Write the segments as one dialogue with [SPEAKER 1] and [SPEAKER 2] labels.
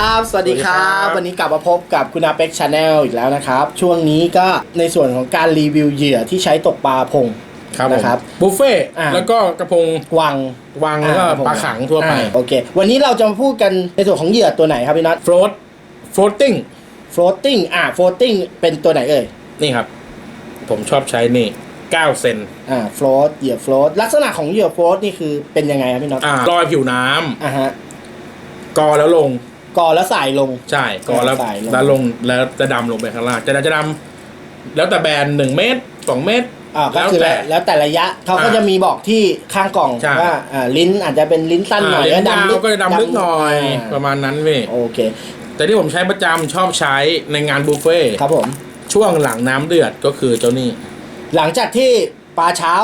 [SPEAKER 1] ครับ สวัสดีครั
[SPEAKER 2] สวัสดีครับบ
[SPEAKER 1] วันนี้กลับมาพบกับคุณอาเป็กชาแนลอีกแล้วนะครับ ช่วงนี้ก็ในส่วนของการรีวิวเหยื่อที่ใช้ตกปลาพง
[SPEAKER 2] ครับผม
[SPEAKER 1] นะครับ
[SPEAKER 2] บุฟเฟ่ต์
[SPEAKER 1] อ่า
[SPEAKER 2] แล้วก็กระพง
[SPEAKER 1] วัง
[SPEAKER 2] วางแล้วก็
[SPEAKER 1] อ่ผม
[SPEAKER 2] ปลาขังทั่วไป
[SPEAKER 1] อ่าโอเค วันนี้เราจะมาพูดกันในส่วนของเหยื่อตัวไหนครับพี่น็อต
[SPEAKER 2] โฟลตโฟลติ้ง
[SPEAKER 1] floating อ่า floating เป็นตัวไหนเอ่ย
[SPEAKER 2] นี่ครับ ผมชอบใช้นี่9เซน
[SPEAKER 1] อ่า float เหยื่อ float ลักษณะของเหยื่อ float นี่คือเป็นยังไงครับพี่น็อต
[SPEAKER 2] อ่าลอยผิวน้ำ
[SPEAKER 1] อ่าฮะ
[SPEAKER 2] กอแล้วลง
[SPEAKER 1] กอแล้วสายลง
[SPEAKER 2] ใช่กอแล้ว
[SPEAKER 1] สายลง
[SPEAKER 2] แล้วลงแล้วจะดำลงไปข้างล่างจะจะดำแล้วแต่แบรนด์หนึ่งเมตรสองเมตร
[SPEAKER 1] อ่าก็คือ
[SPEAKER 2] แล้วแต่
[SPEAKER 1] แล้วแต่ระยะเขาก็
[SPEAKER 2] อ่า
[SPEAKER 1] จะมีบอกที่ข้างกล่อง
[SPEAKER 2] ใช่
[SPEAKER 1] ว่าอ่าลิ้นอาจจะเป็นลิ้นสั้นหน่อย
[SPEAKER 2] อ่า
[SPEAKER 1] แล้ว
[SPEAKER 2] ยาวก็จะดำลึกหน่อยาประมาณนั้นเว้ย
[SPEAKER 1] โอเค
[SPEAKER 2] แต่ที่ผมใช้ประจำชอบใช้ในงานบุฟเฟ่ต์
[SPEAKER 1] ครับผม
[SPEAKER 2] ช่วงหลังน้ำเดือดก็คือเจ้านี่
[SPEAKER 1] หลังจากที่ปลาเช้า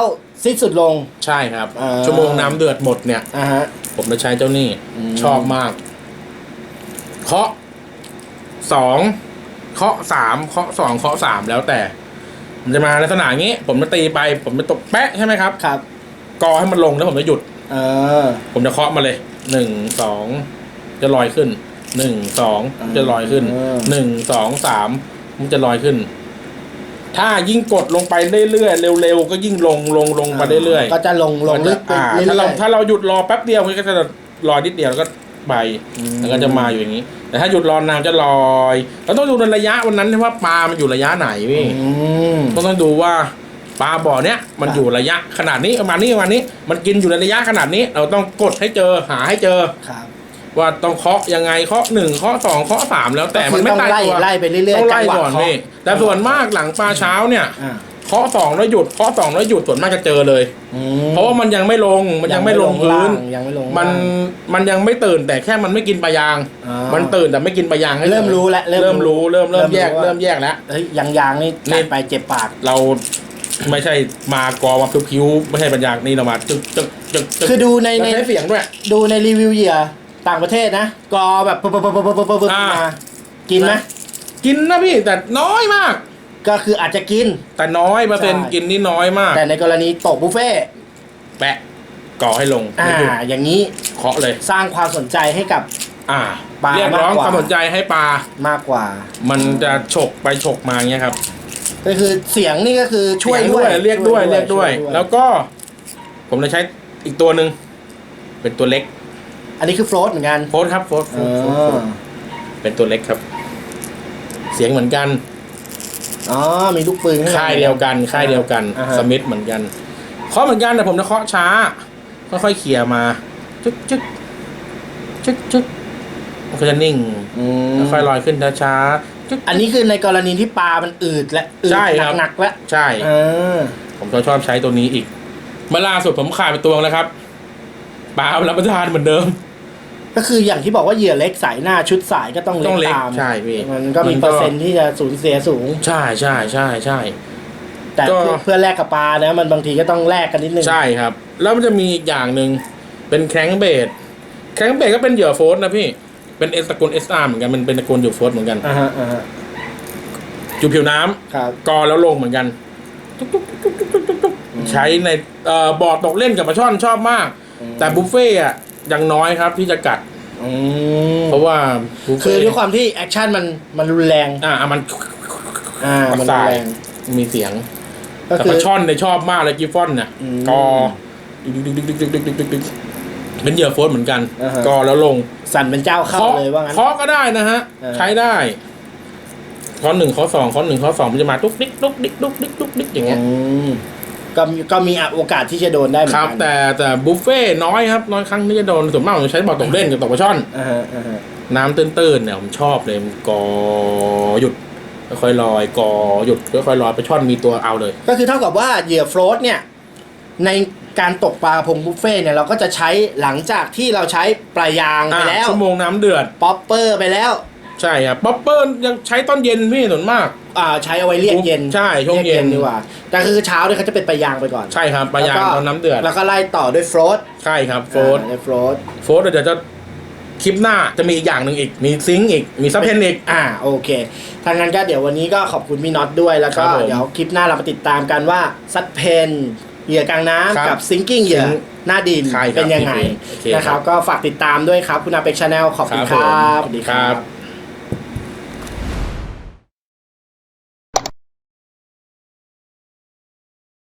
[SPEAKER 1] สิ้นสุดลง
[SPEAKER 2] ใช่ครับ
[SPEAKER 1] อ่า
[SPEAKER 2] ชั่วโมงน้ำเดือดหมดเนี่ย
[SPEAKER 1] อ่าฮะ
[SPEAKER 2] ผมจะใช้เจ้านี่
[SPEAKER 1] อืม
[SPEAKER 2] ชอบมาก เคาะสองเคาะสามเคาะสองเคาะสามแล้วแต่ มันจะมาลักษณะอย่างนี้ ผมจะตีไป ผมจะตกแปะใช่ไหมครับ
[SPEAKER 1] ครับ
[SPEAKER 2] กอให้มันลงแล้วผมจะหยุด
[SPEAKER 1] เออ
[SPEAKER 2] ผมจะเคาะมาเลยหนึ่งสองจะลอยขึ้นหนึ่งสอง
[SPEAKER 1] อ่า
[SPEAKER 2] จะลอยขึ้น
[SPEAKER 1] อ่า
[SPEAKER 2] หนึ่งสองสามมันจะลอยขึ้น ถ้ายิ่งกดลงไปเรื่อยๆเร็วๆก็ยิ่งลงลงลงไปเรื่อยๆ
[SPEAKER 1] ก็จะลงลงลึกไป
[SPEAKER 2] อ่า
[SPEAKER 1] เรื่
[SPEAKER 2] ถ้าเรา
[SPEAKER 1] อย
[SPEAKER 2] ถ้าเราหยุดรอแป๊บเดียวมันก็จะรอนิดเดียวแล้วก็ ไป
[SPEAKER 1] อืม
[SPEAKER 2] แล้วก็จะมาอยู่อย่างนี้ แต่ถ้าหยุดรอนานจะลอยเราต้องดูในระยะวันนั้นว่าปลา มันอยู่ระยะไหน
[SPEAKER 1] ๆ
[SPEAKER 2] พี่
[SPEAKER 1] อืม
[SPEAKER 2] ต้องต้องดูว่าปลาบ่อเนี้ยมัน
[SPEAKER 1] ครับ
[SPEAKER 2] อยู่ระยะขนาดนี้ประมาณนี้ประมาณนี้ มันกินอยู่ในระยะขนาดนี้ เราต้องกดให้เจอหาให้เจอ
[SPEAKER 1] ครับ
[SPEAKER 2] ว่าต้องเคาะยังไงเคาะหนึ่งเคาะสองเคาะสามแล้วแต่
[SPEAKER 1] ก็คื
[SPEAKER 2] มัน
[SPEAKER 1] อ
[SPEAKER 2] ไม่
[SPEAKER 1] ต้อง
[SPEAKER 2] ตาย
[SPEAKER 1] ไล่
[SPEAKER 2] ตัว
[SPEAKER 1] ไล่ไปเรื่อยๆ
[SPEAKER 2] ต้องไล่
[SPEAKER 1] จังหวะ
[SPEAKER 2] ก่อน
[SPEAKER 1] เคาะ
[SPEAKER 2] พี่แต่ส่วนมากหลังปลาเช้าเนี่ย
[SPEAKER 1] อ่า
[SPEAKER 2] เคาะสองแล้วหยุดเคาะสองแล้วหยุดส่วนมากจะเจอเลย
[SPEAKER 1] อืม
[SPEAKER 2] เพราะว่ามันยังไม่ลงมันยังไม่ลงพื้น
[SPEAKER 1] ล่างยังไม่ลง
[SPEAKER 2] มัน
[SPEAKER 1] ล่าง
[SPEAKER 2] มันยังไม่ตื่นแต่แค่มันไม่กินปลายาง
[SPEAKER 1] อ่า
[SPEAKER 2] มันตื่นแต่ไม่กินปลายางให้
[SPEAKER 1] เริ่มรู้แล้วเริ่
[SPEAKER 2] เริ่
[SPEAKER 1] ม
[SPEAKER 2] ม
[SPEAKER 1] รู้
[SPEAKER 2] รู้เริ่มเริ่ม
[SPEAKER 1] เริ่
[SPEAKER 2] แย
[SPEAKER 1] ม
[SPEAKER 2] ก
[SPEAKER 1] รู้ว่า
[SPEAKER 2] เริ่มแยกแล้ว
[SPEAKER 1] เฮ้ยยางยางๆนี่
[SPEAKER 2] นี่
[SPEAKER 1] จัดไปเจ็บปาก
[SPEAKER 2] เราไม่ใช่มากอมาคิ้วๆไม่ใช่ปลายางนี่เรามาจึกจึกจึกจึก
[SPEAKER 1] คือดูใน
[SPEAKER 2] แล้ว
[SPEAKER 1] ใน
[SPEAKER 2] ใช้เสียงด้วย
[SPEAKER 1] ดูในรีวิวเหยื่อต่างประเทศนะ กอแบบปุ๊บปุ๊บปุ๊บปุ๊บปุ๊บปุ๊บ
[SPEAKER 2] อ่า
[SPEAKER 1] มา กินไหม
[SPEAKER 2] กินนะพี่แต่น้อยมาก
[SPEAKER 1] ก็คืออาจจะกิน
[SPEAKER 2] แต่น้อยเปอร์เซ็นต์
[SPEAKER 1] ใช่
[SPEAKER 2] กินนี่น้อยมาก
[SPEAKER 1] แต่ในกรณีตกบุฟเฟ่ต์
[SPEAKER 2] แปะก่อให้ลง
[SPEAKER 1] อ่า
[SPEAKER 2] ไม่หยุด
[SPEAKER 1] อย่างนี้
[SPEAKER 2] เคาะเลย
[SPEAKER 1] สร้างความสนใจให้กับ
[SPEAKER 2] อ่า
[SPEAKER 1] ปลา
[SPEAKER 2] เรียกร้อง
[SPEAKER 1] มากกว่า
[SPEAKER 2] ความสนใจให้ปลา
[SPEAKER 1] มากกว่า
[SPEAKER 2] มันจะฉกไปฉกมาอย่างเงี้ยครับ
[SPEAKER 1] ก็คือเสียงนี่ก็คือช่วย
[SPEAKER 2] เสีง
[SPEAKER 1] ด้วย
[SPEAKER 2] เรียกด้วย
[SPEAKER 1] ช่
[SPEAKER 2] เรียกด้วย
[SPEAKER 1] ช่
[SPEAKER 2] แล้วก็ ผมจะใช้อีกตัวหนึ่งเป็นตัวเล็ก
[SPEAKER 1] อันนี้คือโฟลตเหมือนกัน
[SPEAKER 2] โฟสครับโฟสโฟ
[SPEAKER 1] อ๋
[SPEAKER 2] สโฟสโฟ
[SPEAKER 1] อ
[SPEAKER 2] สเป็นตัวเล็กครับ เสียงเหมือนกัน
[SPEAKER 1] อ๋อมีลูกปืนข้งใน
[SPEAKER 2] ค่ายเดียวกัน ค่ายเดียวกัน
[SPEAKER 1] อ่าฮะ
[SPEAKER 2] สมิธเหมือนกัน เคาะเหมือนกันแต่ผมจะเคาะช้า ค่อยๆเขี่ยมาจึ๊กจึ๊กจึ๊กจึ๊กมันก็จะนิ่ง
[SPEAKER 1] อืม
[SPEAKER 2] แล้วค่อยลอยขึ้นช้าๆจึ๊ก
[SPEAKER 1] อันนี้คือในกรณีที่ปลามันอืดและอืด
[SPEAKER 2] ใช่ครับ
[SPEAKER 1] หนักๆแล้ว
[SPEAKER 2] ใช่
[SPEAKER 1] เออ
[SPEAKER 2] ผมก็ชอบใช้ตัวนี้อีกเมื่อล่าสุดผมขายไปตัวแล้วครับปลาเอารับประทานเหมือนเดิม
[SPEAKER 1] ก็คืออย่างที่บอกว่าเหยื่อเล็กสายหน้าชุดสายก็ต้อง
[SPEAKER 2] ต้องเล็
[SPEAKER 1] เล็ก
[SPEAKER 2] ก
[SPEAKER 1] ตาม
[SPEAKER 2] ใช่พี่
[SPEAKER 1] มันก็มี
[SPEAKER 2] มันก็
[SPEAKER 1] เปอร์เซ็นต์ที่จะสูญเสียสูง
[SPEAKER 2] ใช่ใช่ใช่ใช่
[SPEAKER 1] แต่
[SPEAKER 2] ก็
[SPEAKER 1] เพื่อเพื่อแลกกับปลานะมันบางทีก็ต้องแลกกันนิดนึง
[SPEAKER 2] ใช่ครับ แล้วมันจะมีอีกอย่างหนึ่งเป็นแครงเบดแครงเบดก็เป็นเหยื่อโฟสนะพี่เป็นเอสตระกูลเอสอาร์เหมือนกันมันเป็นตระกูลเหยื่อโฟสเหมือนกัน
[SPEAKER 1] อ่าฮะอ่าฮะ
[SPEAKER 2] อยู่ผิวน้ำ
[SPEAKER 1] ครับ
[SPEAKER 2] กอแล้วลงเหมือนกันจุ๊กจุ๊กจุ๊กจุ๊กจุ๊กจุ๊กจุ๊กใช้ในเอ่อบอร์ดตกเล่นกับปลาช่อนชอบมาก แต่บุฟเฟ่ต์อะ ยังน้อยครับที่จะกัด
[SPEAKER 1] อืม
[SPEAKER 2] เพราะว่าบุฟ
[SPEAKER 1] คื
[SPEAKER 2] เฟ่
[SPEAKER 1] อ
[SPEAKER 2] ต์
[SPEAKER 1] ด้วยความที่แอคชั่นมันมันรุนแรง
[SPEAKER 2] อ่ามัน
[SPEAKER 1] อ่า มันรุน
[SPEAKER 2] สาย
[SPEAKER 1] แรง
[SPEAKER 2] มีเสียง
[SPEAKER 1] ก็
[SPEAKER 2] แต่
[SPEAKER 1] คื
[SPEAKER 2] ป
[SPEAKER 1] อ
[SPEAKER 2] ลาช่อนเนี่ยชอบมากเลยกิฟฟอนเนี่ย
[SPEAKER 1] อืม
[SPEAKER 2] กอดึกดึกดึกดึกดึกดึกดึกดึกดึกเป็นเหยื่อโฟสเหมือนกัน
[SPEAKER 1] อ่าฮะ
[SPEAKER 2] กอแล้วลง
[SPEAKER 1] สั่นเป็นเจ้าเข้าเลยว่างั้น
[SPEAKER 2] เคาะก็ได้นะฮะ
[SPEAKER 1] เออ
[SPEAKER 2] ใช้ได้ข้อหนึ่งข้อสองข้อหนึ่งข้อสองมันจะมาตุ๊กดิ๊กตุ๊กดิ๊กตุ๊กดิ๊กตุ๊กดิ๊กอย่างเงี้ย
[SPEAKER 1] อืม ก็มีก็มีโอกาสที่จะโดนได้เหมือ
[SPEAKER 2] คนรับ
[SPEAKER 1] กัน
[SPEAKER 2] แต่แต่บุฟเฟ่ต์น้อยครับน้อยครั้งที่จะโดนส่วนมากผมจะใช้บอลตกเล่นกับตกปลาช่อน
[SPEAKER 1] อ่าฮะอ่าฮะ
[SPEAKER 2] น้ำตื้นๆเนี่ยผมชอบเลยมันกอหยุดค่อยๆลอยกอหยุดค่อยๆลอยปลาช่อนมีตัวเอาเลย
[SPEAKER 1] ก็คือเท่ากับว่าเหยื่อโฟลตเนี่ยในการตกปลากระพงบุฟเฟ่ต์เนี่ยเราก็จะใช้หลังจากที่เราใช้ปลายางไป
[SPEAKER 2] อะ
[SPEAKER 1] แล้ว
[SPEAKER 2] ชั่วโมงน้ำเดือด
[SPEAKER 1] ป๊อปเปอร์ไปแล้ว
[SPEAKER 2] ใช่ครับป๊อปเปอร์ยังใช้ตอนเย็นพี่ส่วนมาก
[SPEAKER 1] อ่าใช้เอาไว้เรียกเย็น
[SPEAKER 2] ใช่ช่วงเย็น
[SPEAKER 1] รีกดีกว่าแต่คือเช้าเนี่ยเขาจะเป็นปลายางไปก่อน
[SPEAKER 2] ใช่ครับปลายาง
[SPEAKER 1] แล้วก็
[SPEAKER 2] ตอนน้ำเดือด
[SPEAKER 1] แล้วก็ไล่ต่อด้วยโฟลต
[SPEAKER 2] ใช่ครับโฟส
[SPEAKER 1] อ่าด้วยโฟลต
[SPEAKER 2] โฟสเดี๋ยวจะคลิปหน้าจะมีอีกอย่างหนึ่งอีก มีซิงค์อีก มีซับเพนอีก
[SPEAKER 1] อ่าโอเคทางนั้นก็เดี๋ยววันนี้ก็ขอบคุณพี่น็อตด้วยแล้วก็
[SPEAKER 2] ครับผม
[SPEAKER 1] เดี๋ยวคลิปหน้าเรามาติดตามกันว่าซัดเพนเหยื่อกลาง
[SPEAKER 2] ครับ
[SPEAKER 1] น้ำกับซิงกิ้งเหยื่อ
[SPEAKER 2] Sink
[SPEAKER 1] หน้าดิน
[SPEAKER 2] ใช่ครับ
[SPEAKER 1] เป็นยังไง
[SPEAKER 2] โอเค
[SPEAKER 1] นะค
[SPEAKER 2] ครั
[SPEAKER 1] รับ
[SPEAKER 2] บ
[SPEAKER 1] ก็ฝากติดตามด้วยครับ คุณอาเป็กชาแนลขอบคุณ
[SPEAKER 2] ครับ
[SPEAKER 1] ครับ
[SPEAKER 2] ผม
[SPEAKER 1] สวัสดีค
[SPEAKER 2] ครั
[SPEAKER 1] รับ
[SPEAKER 2] บ